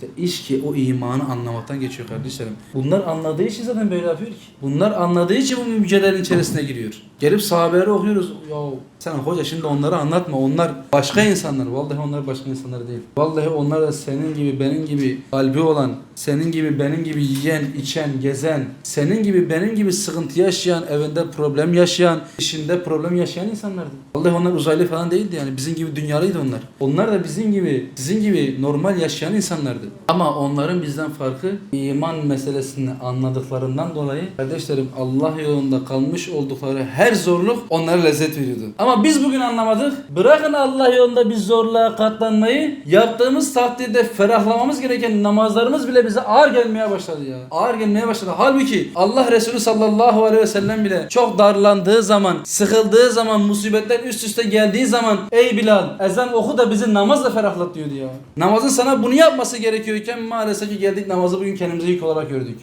İşte iş ki o imanı anlamaktan geçiyor kardeşlerim. Bunlar anladığı için zaten böyle yapıyor ki. Bunlar anladığı için bu mücadelenin içerisine giriyor. Gelip sahabeleri okuyoruz. Ya sen hoca şimdi onları anlatma. Onlar başka insanlar. Vallahi onlar başka insanlar değil. Vallahi onlar da senin gibi benim gibi kalbi olan, senin gibi benim gibi yiyen, içen, gezen, senin gibi benim gibi sıkıntı yaşayan, evinde problem yaşayan, işinde problem yaşayan insanlardı. Vallahi onlar uzaylı falan değildi yani. Bizim gibi dünyalıydı onlar. Onlar da bizim gibi, sizin gibi normal yaşayan insanlardı. Ama onların bizden farkı iman meselesini anladıklarından dolayı kardeşlerim Allah yolunda kalmış oldukları her zorluk onlara lezzet veriyordu. Ama biz bugün anlamadık. Bırakın Allah yolunda biz zorluğa katlanmayı yaptığımız takdirde ferahlamamız gereken namazlarımız bile bize ağır gelmeye başladı ya. Ağır gelmeye başladı. Halbuki Allah Resulü sallallahu aleyhi ve sellem bile çok darlandığı zaman, sıkıldığı zaman, musibetler üst üste geldiği zaman ey Bilal ezan oku da bizi namazla ferahlat diyordu ya. Namazın sana bunu yapması gerekiyorken maalesef ki geldik namazı bugün kendimize yük olarak gördük.